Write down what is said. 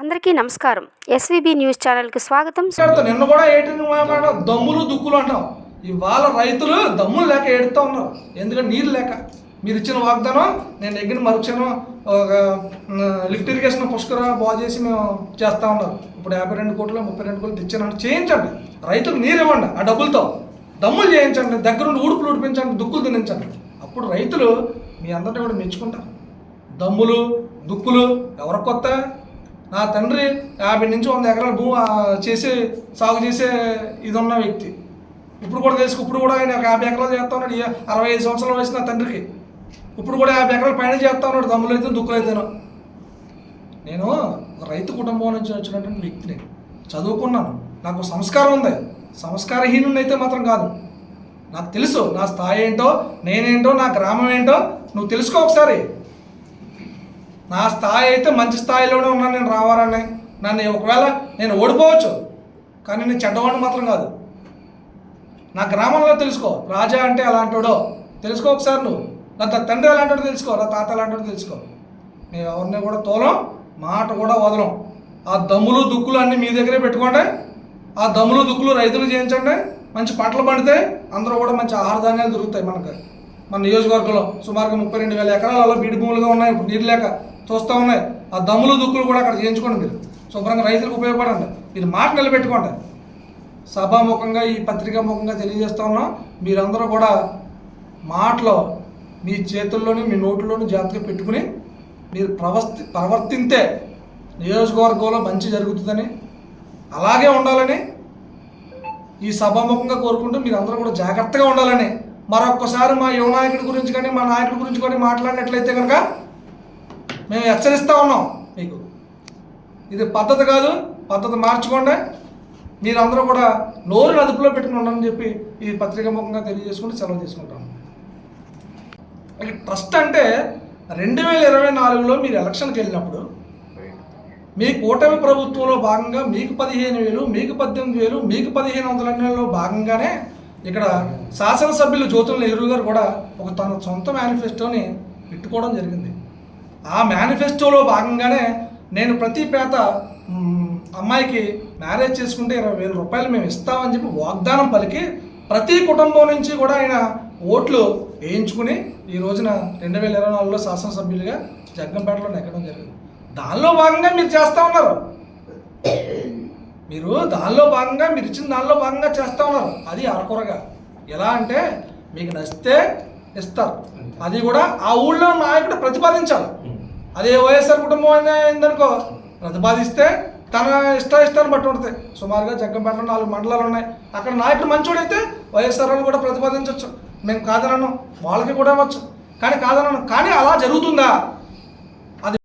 అందరికీ నమస్కారం. SVB news ఛానల్కి స్వాగతం. మాట్లాడుతావు నిన్న కూడా ఏటిని దమ్ములు దుక్కులు అంటాం. ఇవాళ రైతులు దమ్ములు లేక ఏడుతూ ఉన్నారు. ఎందుకంటే నీళ్ళు లేక. మీరు ఇచ్చిన వాగ్దానం నేను ఎగ్గిన మరుక్షణం ఒక లిఫ్ట్ ఇరిగేషన్ పుష్కర బాగు చేసి మేము చేస్తా ఉన్నాం ఇప్పుడు యాభై రెండు కోట్లు ముప్పై రెండు కోట్లు తెచ్చానంటే చేయించండి. రైతులకు నీరు ఇవ్వండి ఆ డబ్బులతో. దమ్ములు చేయించండి దగ్గరుండి ఊడుపులు ఉడిపించండి దుక్కులు తినించండి. అప్పుడు రైతులు మీ అందరినీ కూడా మెచ్చుకుంటారు. దమ్ములు దుక్కులు ఎవరి కొత్త? ఆ తండ్రి యాభై నుంచి వంద ఎకరాల భూమి చేసి సాగు చేసే ఇది ఉన్న వ్యక్తి. ఇప్పుడు కూడా తెలుసు ఇప్పుడు కూడా ఆయన ఒక యాభై ఎకరాలు చేస్తా ఉన్నాడు. అరవై ఐదు సంవత్సరాల వయసు నా తండ్రికి. ఇప్పుడు కూడా యాభై ఎకరాల పైన చేస్తా ఉన్నాడు దమ్ములైతే అయితే నేను రైతు కుటుంబం నుంచి వచ్చినటువంటి వ్యక్తిని చదువుకున్నాను. నాకు సంస్కారం ఉంది. సంస్కారహీనుని అయితే మాత్రం కాదు. నాకు తెలుసు నా స్థాయి ఏంటో నేనేంటో నా గ్రామం ఏంటో. నువ్వు తెలుసుకో ఒకసారి. నా స్థాయి అయితే మంచి స్థాయిలోనే ఉన్నాను నేను రావాలని. నన్ను ఒకవేళ నేను ఓడిపోవచ్చు కానీ నేను చెడ్డవాడిని మాత్రం కాదు. నా గ్రామంలో తెలుసుకో రాజా అంటే అలాంటోడో తెలుసుకో ఒకసారి నువ్వు. నా త- తండ్రి అలాంటోడో తెలుసుకో నా తాత అలాంటోడో తెలుసుకో. మేము ఎవరిని కూడా తోలం మాట కూడా వదలం. ఆ దమ్ములు దుక్కులు అన్నీ మీ దగ్గరే పెట్టుకోండి. ఆ దమ్ములు దుక్కులు రైతులు చేయించండి. మంచి పంటలు పండితే అందరూ కూడా మంచి ఆహార ధాన్యాలు దొరుకుతాయి మనకు. మన నియోజకవర్గంలో సుమారుగా ముప్పై రెండు వేల ఎకరాలలో బీడి భూములుగా ఉన్నాయి. ఇప్పుడు నీరు లేక చూస్తూ ఉన్నాయి. ఆ దమ్ములు దుక్కులు కూడా అక్కడ చేయించుకోండి మీరు. శుభ్రంగా రైతులకు ఉపయోగపడండి. మీరు మాట నిలబెట్టుకోండి. సభాముఖంగా ఈ పత్రికా ముఖంగా తెలియజేస్తా ఉన్నాం. మీరందరూ కూడా మాటలో మీ చేతుల్లోని మీ నోటిలోని జాగ్రత్తగా పెట్టుకుని మీరు ప్రవర్తి ప్రవర్తింతే నియోజకవర్గంలో మంచి జరుగుతుందని అలాగే ఉండాలని ఈ సభాముఖంగా కోరుకుంటూ మీరు అందరూ కూడా జాగ్రత్తగా ఉండాలని మరొక్కసారి మా యువ నాయకుడి గురించి కానీ మా నాయకుడి గురించి కానీ మాట్లాడినట్లయితే కనుక మేము హెచ్చరిస్తూ ఉన్నాం మీకు. ఇది పద్ధతి కాదు పద్ధతి మార్చుకోండి. మీరందరూ కూడా నోరుని అదుపులో పెట్టుకుని ఉండని చెప్పి ఈ పత్రిక ముఖంగా తెలియజేసుకుంటూ సెలవు తీసుకుంటాం. ఇక ట్రస్ట్ అంటే రెండు వేల ఇరవై నాలుగులో మీరు ఎలక్షన్కి వెళ్ళినప్పుడు మీ కూటమి ప్రభుత్వంలో భాగంగా మీకు పదిహేను వేలు మీకు పద్దెనిమిది వేలు మీకు పదిహేను వందల నెలలో భాగంగానే ఇక్కడ శాసనసభ్యులు జ్యోతుల నెహ్రూ గారు కూడా ఒక తన సొంత మేనిఫెస్టోని పెట్టుకోవడం జరిగింది. ఆ మేనిఫెస్టోలో భాగంగానే నేను ప్రతి పేద అమ్మాయికి మ్యారేజ్ చేసుకుంటే ఇరవై వేల రూపాయలు మేము ఇస్తామని చెప్పి వాగ్దానం పలికి ప్రతి కుటుంబం నుంచి కూడా ఆయన ఓట్లు వేయించుకుని ఈ రోజున రెండు వేల ఇరవై నాలుగులో శాసనసభ్యులుగా జగ్గంపేటలో నెగ్గడం జరిగింది. దానిలో భాగంగా మీరు చేస్తూ ఉన్నారు. మీరు దానిలో భాగంగా మీరు ఇచ్చిన దానిలో భాగంగా చేస్తూ ఉన్నారు. అది అరకొరగా. ఎలా అంటే మీకు నచ్చితే ఇస్తారు. అది కూడా ఆ ఊళ్ళో నాయకుడు ప్రతిపాదించాలి. అదే వైఎస్ఆర్ కుటుంబం అయినా అయిందనుకో ప్రతిపాదిస్తే తన ఇష్ట ఇష్టాన్ని బట్టి ఉంటుంది. సుమారుగా జగ్గంపేటలో నాలుగు మండలాలు ఉన్నాయి. అక్కడ నాయకుడు మంచోడైతే వైఎస్ఆర్ వాళ్ళు కూడా ప్రతిపాదించవచ్చు మేము కాదనను వాళ్ళకి కూడా ఇవ్వచ్చు. కానీ కాదనను. కానీ అలా జరుగుతుందా?